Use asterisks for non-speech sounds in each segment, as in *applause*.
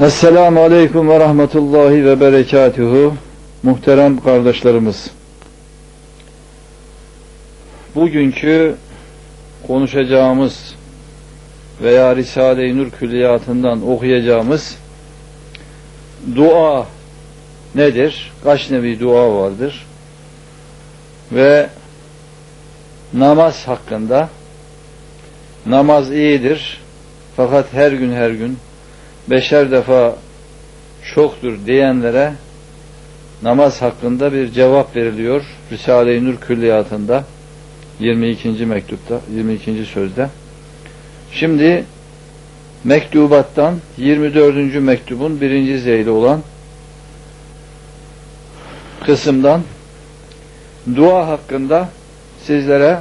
Esselamu Aleyküm ve Rahmetullahi ve Berekatuhu Muhterem kardeşlerimiz Bugünkü konuşacağımız veya Risale-i Nur külliyatından okuyacağımız dua nedir? Kaç nevi dua vardır? Ve namaz hakkında namaz iyidir fakat her gün her gün beşer defa çoktur diyenlere namaz hakkında bir cevap veriliyor Risale-i Nur külliyatında 22. mektupta 22. sözde şimdi mektubattan 24. mektubun birinci zeyli olan kısımdan dua hakkında sizlere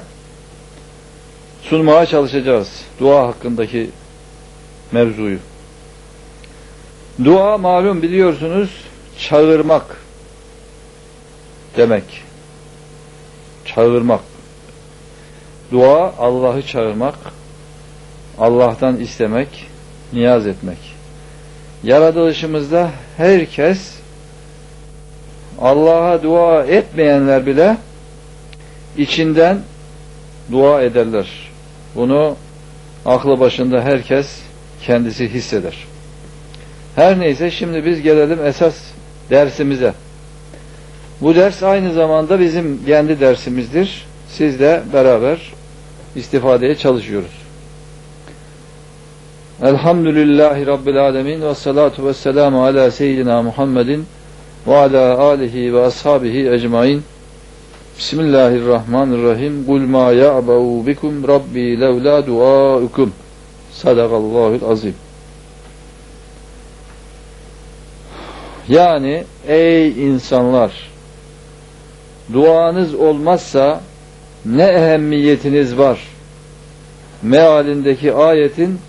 sunmaya çalışacağız. Dua hakkındaki mevzuyu. Dua malum biliyorsunuz çağırmak demek. Çağırmak. Dua Allah'ı çağırmak, Allah'tan istemek, niyaz etmek. Yaratılışımızda herkes Allah'a dua etmeyenler bile içinden dua ederler. Bunu aklı başında herkes kendisi hisseder. Her neyse şimdi biz gelelim esas dersimize. Bu ders aynı zamanda bizim kendi dersimizdir. Sizle beraber istifadeye çalışıyoruz. Elhamdülillahi Rabbil Alemin ve salatu ve selamu ala seyyidina Muhammedin ve ala alihi ve ashabihi ecmain. Bismillahirrahmanirrahim. Kul ma ya'ba'u bikum rabbi levla duaukum. Sadakallahul azim. Yani ey insanlar duanız olmazsa ne ehemmiyetiniz var? Mealindeki ayetin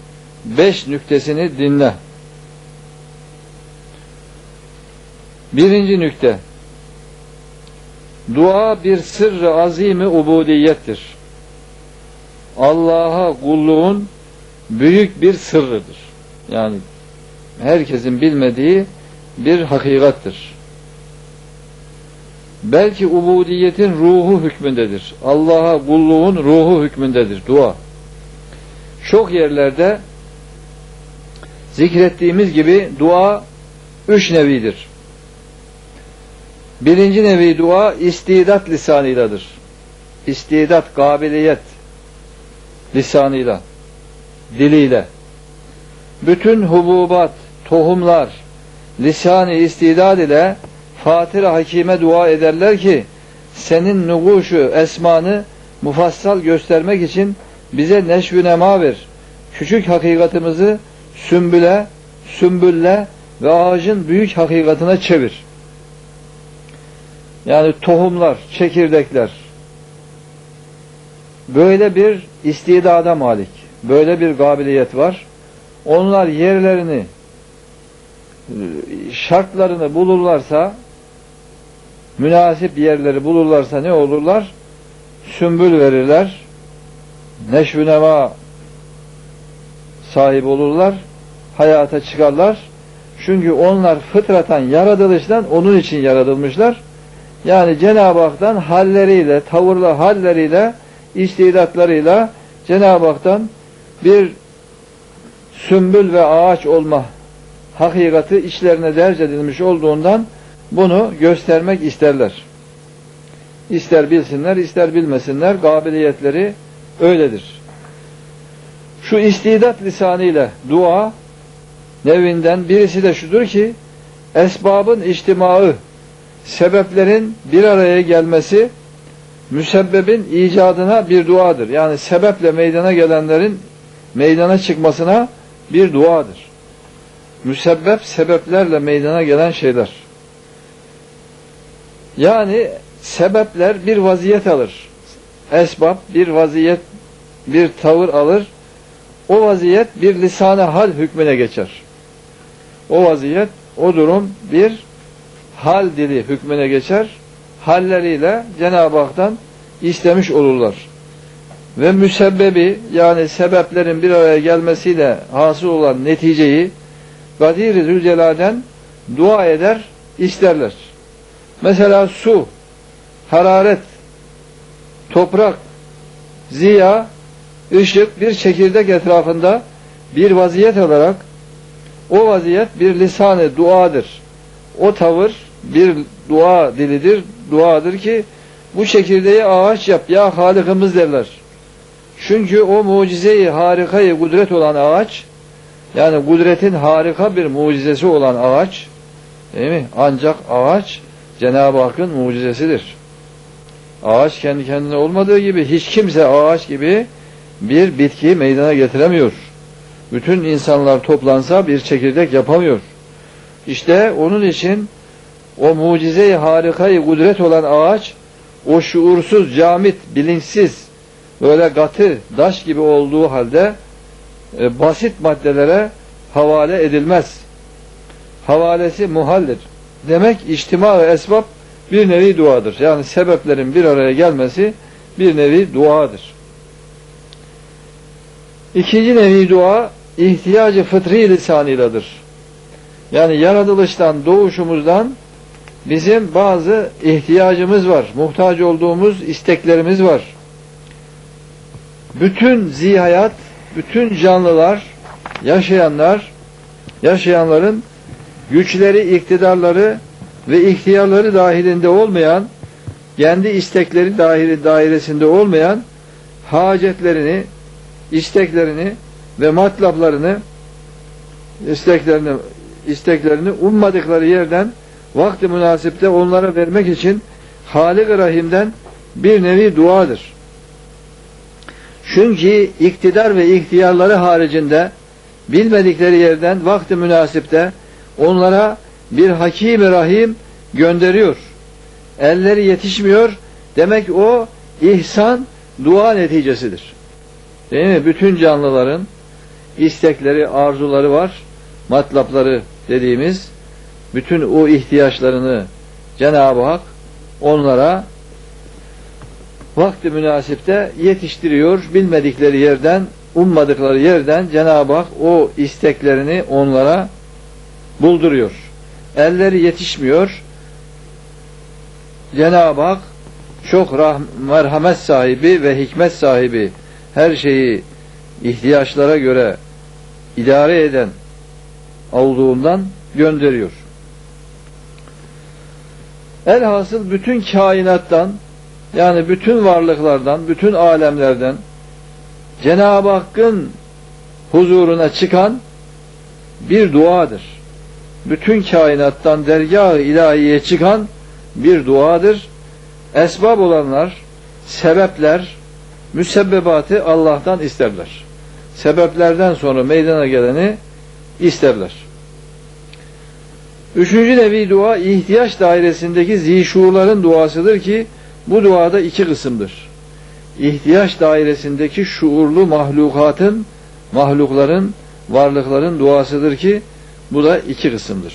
beş nüktesini dinle. Birinci nükte Dua bir sırrı azimi ubudiyettir. Allah'a kulluğun büyük bir sırrıdır. Yani herkesin bilmediği bir hakikattır. Belki ubudiyetin ruhu hükmündedir. Allah'a kulluğun ruhu hükmündedir dua. Çok yerlerde zikrettiğimiz gibi dua üç nevidir. Birinci nevi dua istidat lisanıyladır. İstidat, kabiliyet lisanıyla, diliyle. Bütün hububat, tohumlar, lisan-ı istidad ile Fatır Hakime dua ederler ki senin nuguşu esmanı mufassal göstermek için bize neşvü nema ver. Küçük hakikatimizi sümbüle, sümbülle ve ağacın büyük hakikatine çevir. Yani tohumlar, çekirdekler böyle bir istidada malik. Böyle bir kabiliyet var. Onlar yerlerini şartlarını bulurlarsa münasip yerleri bulurlarsa ne olurlar? Sümbül verirler. Neşvü nema sahip olurlar. Hayata çıkarlar. Çünkü onlar fıtratan yaratılıştan onun için yaratılmışlar. Yani Cenab-ı Hak'tan halleriyle, tavırlı halleriyle, istidatlarıyla Cenab-ı Hak'tan bir sümbül ve ağaç olma hakikati içlerine derc edilmiş olduğundan bunu göstermek isterler. İster bilsinler, ister bilmesinler, kabiliyetleri öyledir. Şu istidat lisanıyla dua nevinden birisi de şudur ki esbabın içtimaı sebeplerin bir araya gelmesi müsebbebin icadına bir duadır. Yani sebeple meydana gelenlerin meydana çıkmasına bir duadır. Müsebbep sebeplerle meydana gelen şeyler. Yani sebepler bir vaziyet alır. Esbab bir vaziyet, bir tavır alır. O vaziyet bir lisan hal hükmüne geçer. O vaziyet, o durum bir hal dili hükmüne geçer. Halleriyle Cenab-ı Hak'tan istemiş olurlar. Ve müsebbebi yani sebeplerin bir araya gelmesiyle hasıl olan neticeyi Kadir-i Zülcelal'den dua eder, isterler. Mesela su, hararet, toprak, ziya, ışık bir çekirdek etrafında bir vaziyet olarak o vaziyet bir lisanı duadır. O tavır bir dua dilidir, duadır ki bu çekirdeği ağaç yap ya Halikimiz derler. Çünkü o mucizeyi harikayı kudret olan ağaç yani kudretin harika bir mucizesi olan ağaç değil mi? Ancak ağaç Cenab-ı Hakk'ın mucizesidir. Ağaç kendi kendine olmadığı gibi hiç kimse ağaç gibi bir bitki meydana getiremiyor. Bütün insanlar toplansa bir çekirdek yapamıyor. İşte onun için o mucize-i harikayı kudret olan ağaç o şuursuz, camit, bilinçsiz böyle katı, daş gibi olduğu halde e, basit maddelere havale edilmez. Havalesi muhaldir. Demek içtima ve esbab bir nevi duadır. Yani sebeplerin bir araya gelmesi bir nevi duadır. İkinci nevi dua ihtiyacı fıtri lisanıyladır. Yani yaratılıştan, doğuşumuzdan bizim bazı ihtiyacımız var. Muhtaç olduğumuz isteklerimiz var. Bütün zihayat, bütün canlılar, yaşayanlar, yaşayanların güçleri, iktidarları ve ihtiyarları dahilinde olmayan, kendi istekleri dahili dairesinde olmayan hacetlerini, isteklerini ve matlaplarını isteklerini isteklerini ummadıkları yerden vakti münasipte onlara vermek için Halik-i Rahim'den bir nevi duadır. Çünkü iktidar ve ihtiyarları haricinde bilmedikleri yerden vakti münasipte onlara bir hakim Rahim gönderiyor. Elleri yetişmiyor. Demek o ihsan dua neticesidir. Değil mi? Bütün canlıların istekleri, arzuları var. Matlapları dediğimiz bütün o ihtiyaçlarını Cenab-ı Hak onlara vakti münasipte yetiştiriyor. Bilmedikleri yerden, ummadıkları yerden Cenab-ı Hak o isteklerini onlara bulduruyor. Elleri yetişmiyor. Cenab-ı Hak çok merhamet sahibi ve hikmet sahibi her şeyi ihtiyaçlara göre idare eden olduğundan gönderiyor. Elhasıl bütün kainattan yani bütün varlıklardan, bütün alemlerden Cenab-ı Hakk'ın huzuruna çıkan bir duadır. Bütün kainattan dergah-ı ilahiye çıkan bir duadır. Esbab olanlar, sebepler, müsebbebatı Allah'tan isterler. Sebeplerden sonra meydana geleni isterler. Üçüncü nevi dua ihtiyaç dairesindeki zişuurların duasıdır ki bu duada iki kısımdır. İhtiyaç dairesindeki şuurlu mahlukatın, mahlukların, varlıkların duasıdır ki bu da iki kısımdır.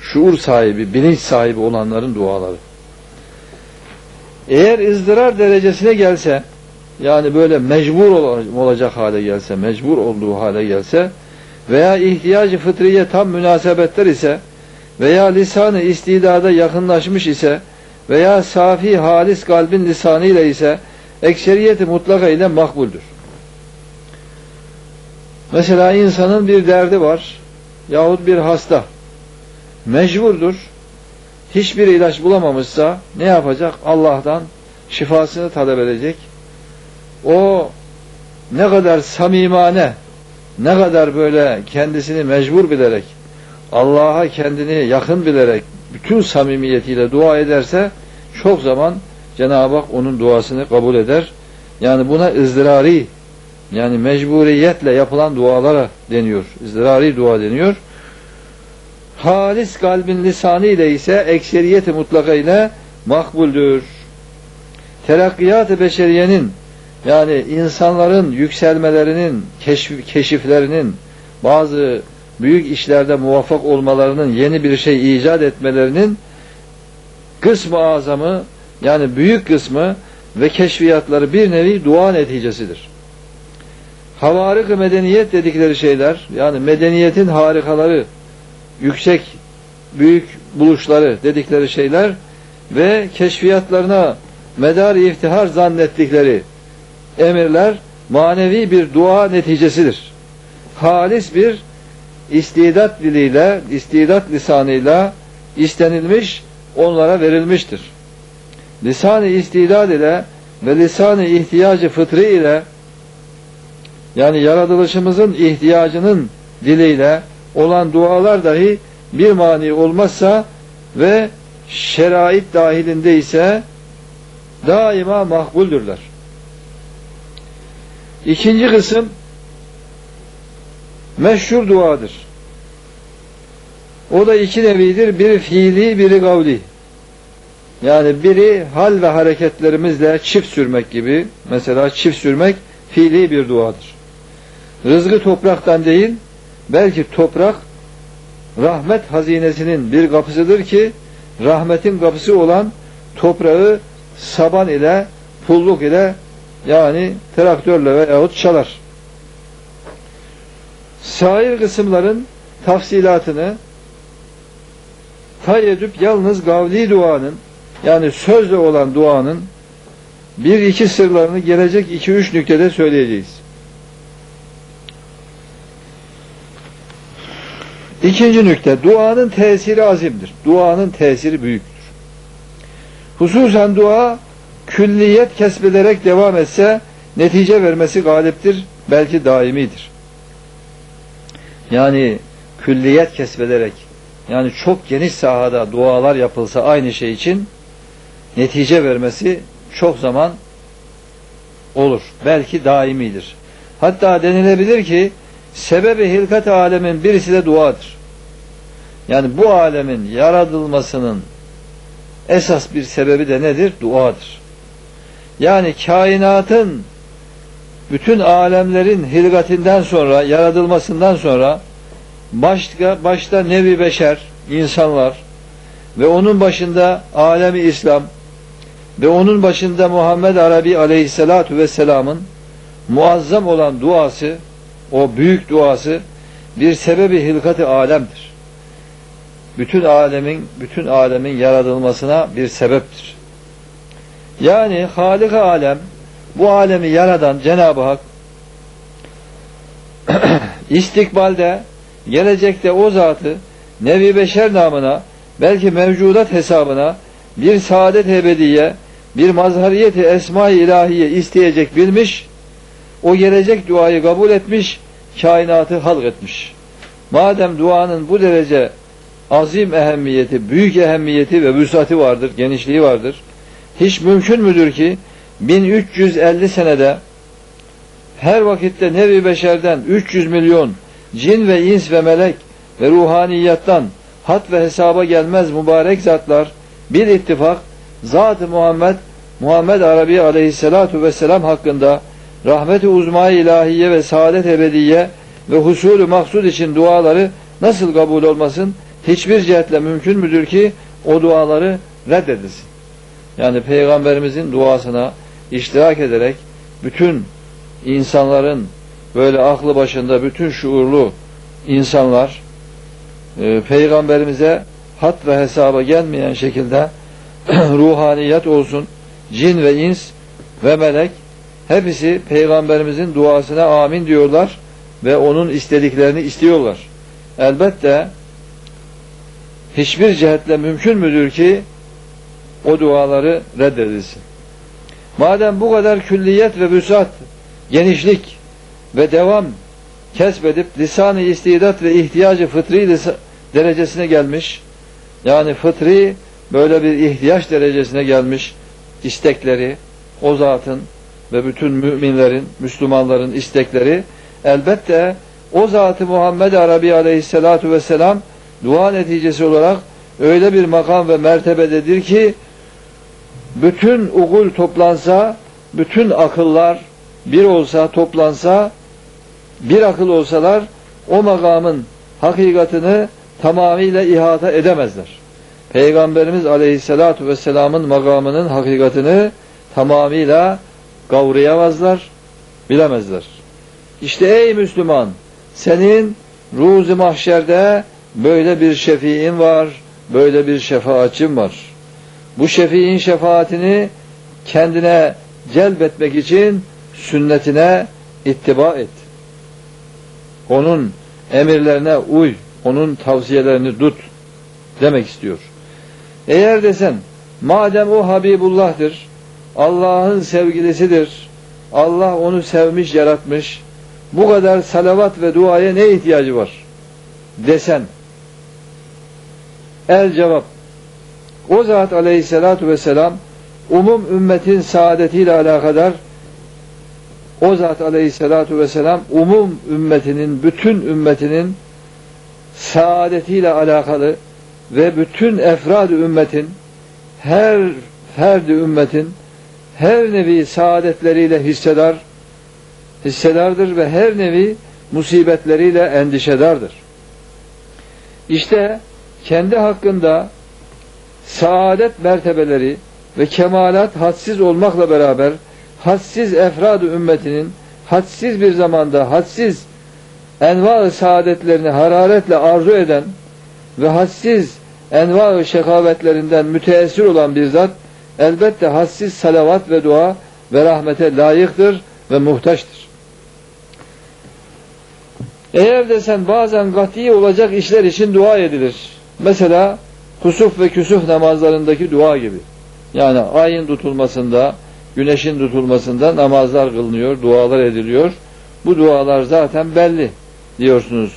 Şuur sahibi, bilinç sahibi olanların duaları. Eğer ızdırar derecesine gelse, yani böyle mecbur olacak hale gelse, mecbur olduğu hale gelse veya ihtiyacı fıtriye tam münasebetler ise veya lisanı istidada yakınlaşmış ise veya safi halis kalbin lisanı ile ise ekseriyeti mutlaka ile makbuldür. Mesela insanın bir derdi var yahut bir hasta mecburdur hiçbir ilaç bulamamışsa ne yapacak? Allah'tan şifasını talep edecek. O ne kadar samimane, ne kadar böyle kendisini mecbur bilerek, Allah'a kendini yakın bilerek, bütün samimiyetiyle dua ederse çok zaman Cenab-ı Hak onun duasını kabul eder. Yani buna ızdırari, yani mecburiyetle yapılan dualara deniyor. ızdırari dua deniyor halis kalbin lisanı ise ekseriyeti mutlaka ile makbuldür. Terakkiyat-ı beşeriyenin yani insanların yükselmelerinin, keşif, keşiflerinin, bazı büyük işlerde muvaffak olmalarının, yeni bir şey icat etmelerinin kısmı azamı yani büyük kısmı ve keşfiyatları bir nevi dua neticesidir. havarik medeniyet dedikleri şeyler, yani medeniyetin harikaları, yüksek, büyük buluşları dedikleri şeyler ve keşfiyatlarına medar iftihar zannettikleri emirler manevi bir dua neticesidir. Halis bir istidat diliyle, istidat lisanıyla istenilmiş, onlara verilmiştir. Lisan-ı istidad ile ve lisan-ı ihtiyacı fıtri ile yani yaratılışımızın ihtiyacının diliyle olan dualar dahi bir mani olmazsa ve şerait dahilinde ise daima makbuldürler. İkinci kısım meşhur duadır. O da iki nevidir. Biri fiili, biri gavli. Yani biri hal ve hareketlerimizle çift sürmek gibi. Mesela çift sürmek fiili bir duadır. Rızgı topraktan değil, belki toprak rahmet hazinesinin bir kapısıdır ki rahmetin kapısı olan toprağı saban ile pulluk ile yani traktörle veyahut çalar. Sair kısımların tafsilatını tay edip yalnız gavli duanın yani sözle olan duanın bir iki sırlarını gelecek iki üç nüktede söyleyeceğiz. İkinci nükte, duanın tesiri azimdir. Duanın tesiri büyüktür. Hususen dua külliyet kesbederek devam etse netice vermesi galiptir, belki daimidir. Yani külliyet kesbederek yani çok geniş sahada dualar yapılsa aynı şey için netice vermesi çok zaman olur. Belki daimidir. Hatta denilebilir ki sebebi hilkat alemin birisi de duadır. Yani bu alemin yaratılmasının esas bir sebebi de nedir? Duadır. Yani kainatın bütün alemlerin hilgatinden sonra, yaratılmasından sonra başta, başta nevi beşer, insanlar ve onun başında alemi İslam ve onun başında Muhammed Arabi aleyhissalatu vesselamın muazzam olan duası, o büyük duası bir sebebi hilkati alemdir. Bütün alemin, bütün alemin yaratılmasına bir sebeptir. Yani Halik alem, bu alemi yaradan Cenab-ı Hak *clears throat* istikbalde, gelecekte o zatı Nevi Beşer namına, belki mevcudat hesabına bir saadet ebediye, bir mazhariyeti esma-i ilahiye isteyecek bilmiş, o gelecek duayı kabul etmiş, kainatı halk etmiş. Madem duanın bu derece azim ehemmiyeti, büyük ehemmiyeti ve vüsati vardır, genişliği vardır, hiç mümkün müdür ki 1350 senede her vakitte nevi beşerden 300 milyon cin ve ins ve melek ve ruhaniyattan hat ve hesaba gelmez mübarek zatlar bir ittifak Zat-ı Muhammed Muhammed Arabi aleyhissalatu vesselam hakkında rahmet-i uzma ilahiye ve saadet ebediye ve husulü maksud için duaları nasıl kabul olmasın? Hiçbir cihetle mümkün müdür ki o duaları reddedilsin. Yani Peygamberimizin duasına iştirak ederek bütün insanların böyle aklı başında bütün şuurlu insanlar e, Peygamberimize hat ve hesaba gelmeyen şekilde *clears throat* ruhaniyet olsun, cin ve ins ve melek hepsi Peygamberimizin duasına amin diyorlar ve onun istediklerini istiyorlar. Elbette hiçbir cihetle mümkün müdür ki o duaları reddedilsin. Madem bu kadar külliyet ve vüsat, genişlik ve devam kesbedip lisan-ı istidat ve ihtiyacı fıtri derecesine gelmiş, yani fıtri böyle bir ihtiyaç derecesine gelmiş istekleri, o zatın ve bütün müminlerin, Müslümanların istekleri elbette o zatı Muhammed Arabi aleyhissalatu vesselam dua neticesi olarak öyle bir makam ve mertebededir ki bütün ugul toplansa, bütün akıllar bir olsa, toplansa, bir akıl olsalar o makamın hakikatını tamamıyla ihata edemezler. Peygamberimiz aleyhissalatu vesselamın makamının hakikatini tamamıyla kavrayamazlar, bilemezler. İşte ey Müslüman senin ruzi mahşerde böyle bir şefiin var, böyle bir şefaatçin var. Bu şefiin şefaatini kendine celbetmek için sünnetine ittiba et. Onun emirlerine uy, onun tavsiyelerini tut demek istiyor. Eğer desen madem o Habibullah'tır, Allah'ın sevgilisidir, Allah onu sevmiş, yaratmış, bu kadar salavat ve duaya ne ihtiyacı var desen el cevap o zat aleyhissalatu vesselam umum ümmetin saadetiyle alakadar o zat aleyhissalatu vesselam umum ümmetinin bütün ümmetinin saadetiyle alakalı ve bütün efrad ümmetin her ferdi ümmetin her nevi saadetleriyle hissedar hissedardır ve her nevi musibetleriyle endişedardır. İşte kendi hakkında saadet mertebeleri ve kemalat hadsiz olmakla beraber hadsiz efrad ümmetinin hadsiz bir zamanda hadsiz enva-ı saadetlerini hararetle arzu eden ve hadsiz enva-ı şekavetlerinden müteessir olan bir zat elbette hadsiz salavat ve dua ve rahmete layıktır ve muhtaçtır. Eğer desen bazen kati olacak işler için dua edilir. Mesela kusuf ve küsuf namazlarındaki dua gibi. Yani ayın tutulmasında, güneşin tutulmasında namazlar kılınıyor, dualar ediliyor. Bu dualar zaten belli diyorsunuz.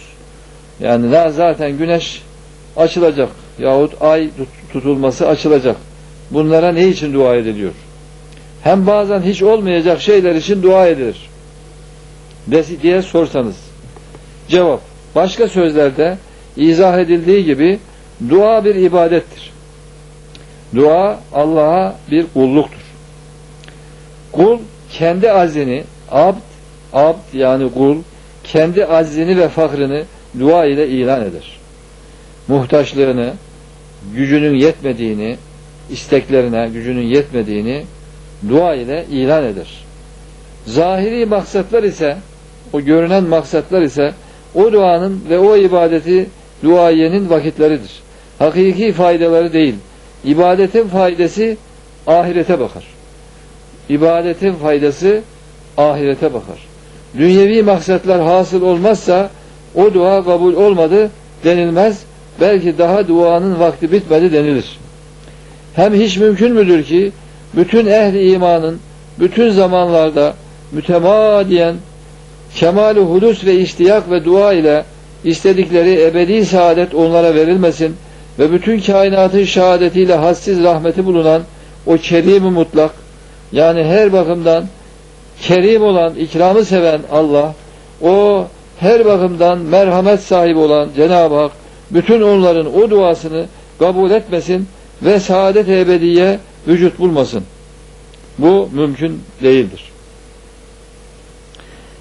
Yani zaten güneş açılacak yahut ay tutulması açılacak. Bunlara ne için dua ediliyor? Hem bazen hiç olmayacak şeyler için dua edilir. diye sorsanız. Cevap. Başka sözlerde izah edildiği gibi dua bir ibadettir. Dua Allah'a bir kulluktur. Kul kendi azini, abd, abd yani kul, kendi azini ve fakrını dua ile ilan eder. Muhtaçlığını, gücünün yetmediğini, isteklerine gücünün yetmediğini dua ile ilan eder. Zahiri maksatlar ise, o görünen maksatlar ise o duanın ve o ibadeti duayenin vakitleridir. Hakiki faydaları değil. İbadetin faydası ahirete bakar. İbadetin faydası ahirete bakar. Dünyevi maksatlar hasıl olmazsa o dua kabul olmadı denilmez. Belki daha duanın vakti bitmedi denilir. Hem hiç mümkün müdür ki bütün ehli imanın bütün zamanlarda mütemadiyen kemal hulus ve iştiyak ve dua ile istedikleri ebedi saadet onlara verilmesin ve bütün kainatın şehadetiyle hassiz rahmeti bulunan o kerim mutlak yani her bakımdan kerim olan, ikramı seven Allah o her bakımdan merhamet sahibi olan Cenab-ı Hak bütün onların o duasını kabul etmesin ve saadet ebediye vücut bulmasın. Bu mümkün değildir.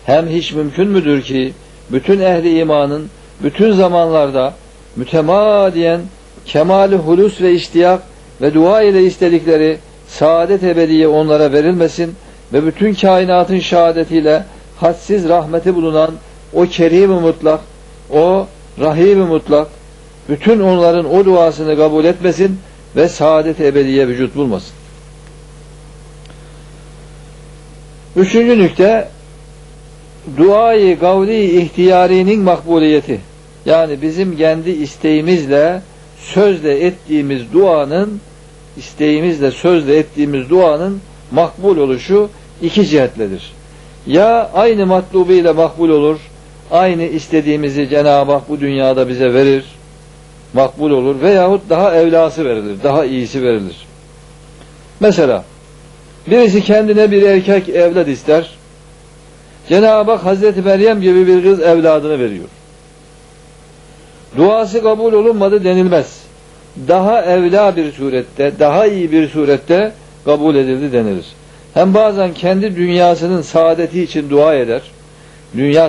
Hem hiç mümkün müdür ki bütün ehli imanın bütün zamanlarda mütemadiyen kemali hulus ve iştiyak ve dua ile istedikleri saadet ebediye onlara verilmesin ve bütün kainatın şehadetiyle hadsiz rahmeti bulunan o kerim mutlak, o rahim mutlak, bütün onların o duasını kabul etmesin ve saadet ebediye vücut bulmasın. Üçüncü nükte duayı gavli ihtiyarinin makbuliyeti. Yani bizim kendi isteğimizle sözle ettiğimiz duanın isteğimizle sözle ettiğimiz duanın makbul oluşu iki cihetledir. Ya aynı matlubuyla makbul olur, aynı istediğimizi Cenab-ı Hak bu dünyada bize verir, makbul olur veyahut daha evlası verilir, daha iyisi verilir. Mesela birisi kendine bir erkek evlat ister, Cenab-ı Hak Hazreti Meryem gibi bir kız evladını veriyor. Duası kabul olunmadı denilmez. Daha evla bir surette, daha iyi bir surette kabul edildi denilir. Hem bazen kendi dünyasının saadeti için dua eder. Dünya